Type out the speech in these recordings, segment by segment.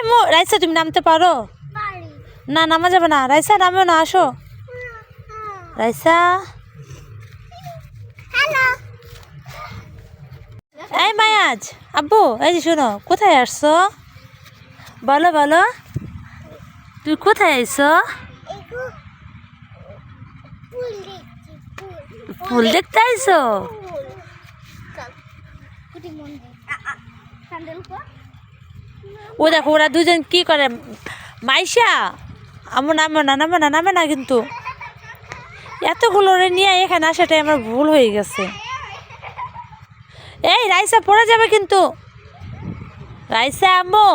এই মো রাইসা তুমি নামতে পারো? না নামা যাবে না। রাইসা নামো না আসো। রাইসা। এই মায়াজ আব্বু এই যে শোনো কোথায় আসছো? বলো বলো। তুই কোথায় আইছো? ফুল দেখতে আইছো? মন্দির। ও দেখো, ওরা দুজন কি করে? মাইশা? আমার নামে না নামে না নামে না কিন্তু। এতগুলো নিয়ে এখানে আসাটাই আমার ভুল হয়ে গেছে। এই, রাইসা পড়ে যাবে কিন্তু। রাইসা আম্মু।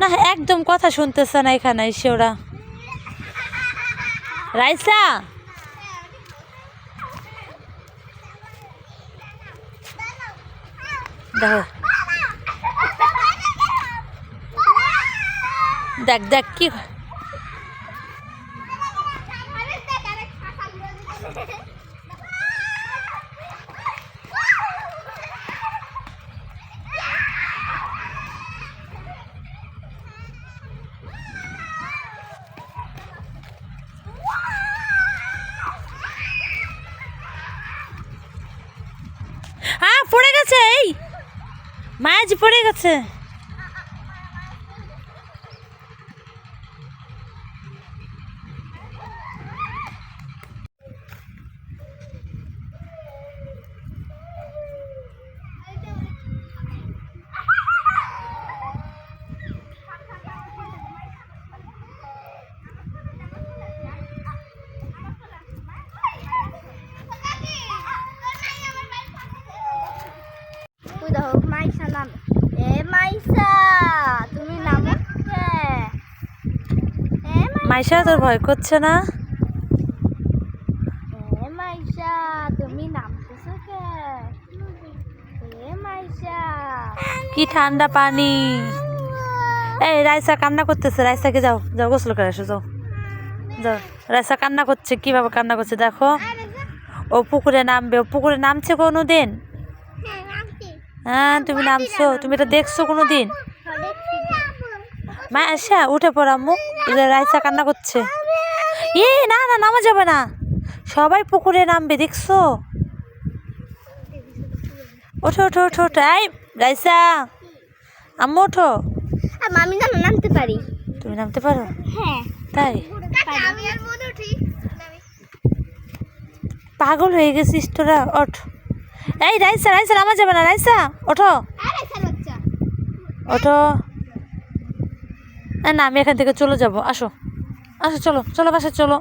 না, একদম কথা শুনতেছে না এখানে এসে ওরা। রাইসা? দেখো দেখ দেখ কি হ্যাঁ? পড়ে গেছে এই। মায়াজি পড়ে গেছে ওই দেখো মাইসা নাম এ মাইসা তুমি নামো কে এ মাইশা তোর ভয় করছে না? এ মাইসা তুমি নামতেছো কে? ঠান্ডা পানি। এই রাইসা কান্না করতেছে রাইসাকে যাও যাও গোসল করে এসো যাও। যাও রাইসা কান্না করছে কীভাবে কান্না করছে দেখো। ও পুকুরে নামবে ও পুকুরে নামছে কোনো দিন হ্যাঁ হ্যাঁ তুমি নামছো তুমি এটা দেখছ কোনো দিন মা আসা উঠে পড়া মুখ রাইসা কান্না করছে। এ না না নামা যাবে না। সবাই পুকুরে নামবে দেখছ? ওঠো ওঠো ওঠো ওঠো। এই রাইসা আম্মু ওঠো। আমি জানো নামতে পারি। তুমি নামতে পারো? হ্যাঁ। তাই? মনে পাগল হয়ে গেছিস তোরা ওঠ। এই রাইসা রাইসা নামা যাবে না রাইসা ওঠো। বাচ্চা। ওঠো। না, না আমি এখান থেকে চলে যাব। আসো। আসো চলো চলো বাসা চলো।